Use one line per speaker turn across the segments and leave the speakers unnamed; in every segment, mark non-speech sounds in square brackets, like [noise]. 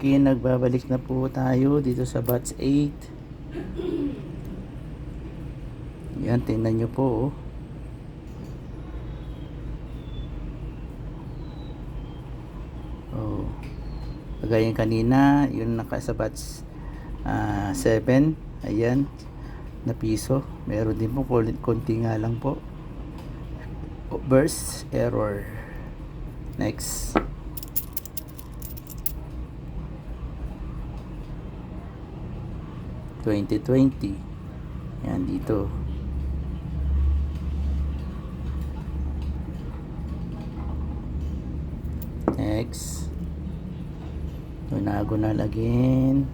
Okay, nagbabalik na po tayo dito sa batch 8. Yan, tingnan nyo po. Oh. Oh. Kagaya kanina, yun naka sa batch 7. Ayan, na piso. Meron din po, konti nga lang po. Burst error. Next. Twenty twenty. Yan dito. Next. Diagonal again.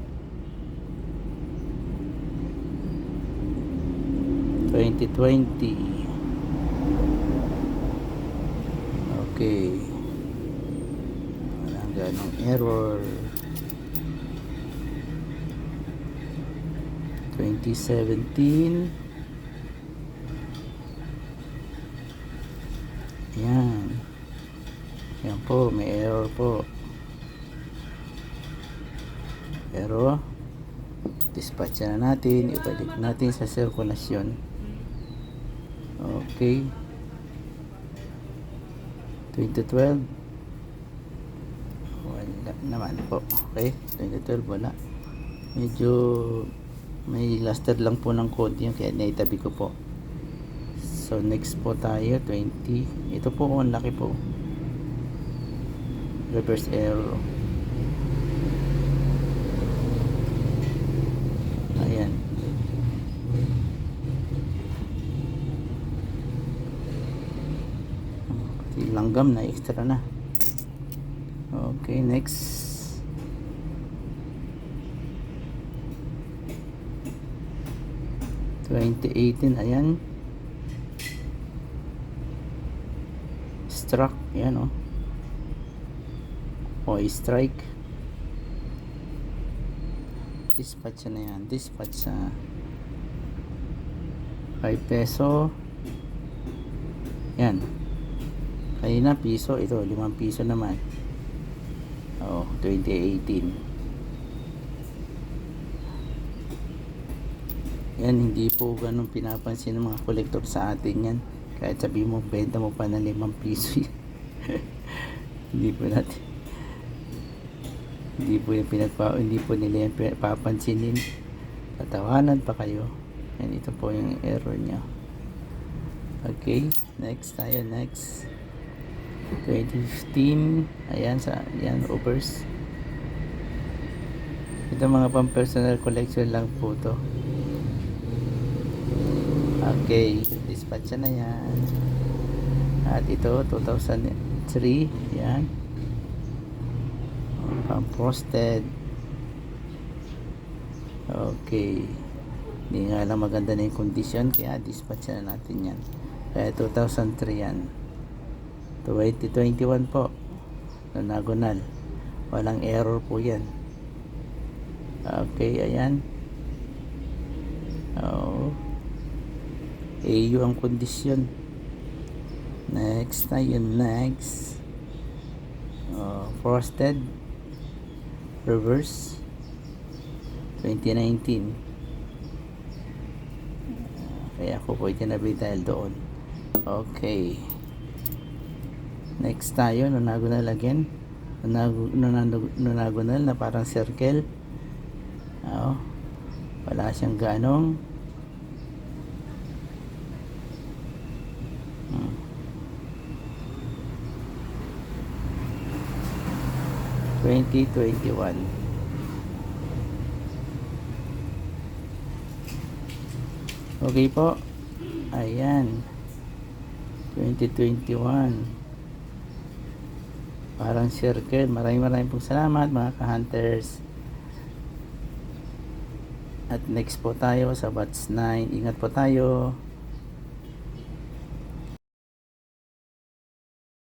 2020. Okay. Walang ganong error. 2017. Yan. Yan po, may error po. Pero, dispatch na natin. Ibalik natin sa sirkulasyon. Okay. 2012. Wala naman po. Okay. 2012 wala. Medyo may luster lang po ng konti yun kaya naitabi ko po. So next po tayo 20. Ito po ang laki po. Reverse arrow. Ayan. Langgam na extra na. Okay, next. Twenty eighteen, ayan. Struck, yan oh. O, strike. Dispatch na yan. Dispatch sa 5 peso. Yan. Kanina piso, ito 5 piso naman. Oh, 2018. Yan, hindi po ganun pinapansin ng mga kolektor sa atin yan. Kahit sabi mo, benta mo pa ng 5 piso [laughs] hindi po natin. Hindi po yung pinagpa, hindi po nila pi- papansinin. Tatawanan pa kayo. Yan, ito po yung error niya. Okay, next tayo, next. 2015, ayan sa, ayan, overs. Ito mga pang personal collection lang po to. Okay, dispatch na yan. At ito, 2003, yan. Pang frosted. Okay. Hindi nga lang maganda na yung condition, kaya dispatch na natin yan. Kaya 2003 yan. 2021 po. Nonagonal. Walang error po yan. Okay, ayan. Oh. AU ang kondisyon. Next na yun, next. Oh, frosted. Reverse. 2019. Kaya ako po itinabi dahil doon. Okay. Next tayo, nonagonal again. Nonag- nonag- Nonagonal na parang circle. Oo. Wala siyang ganong. 2021 Okay po. Ayan. 2021. Parang circle. Maraming maraming pong salamat mga ka-hunters. At next po tayo sa batch 9. Ingat po tayo.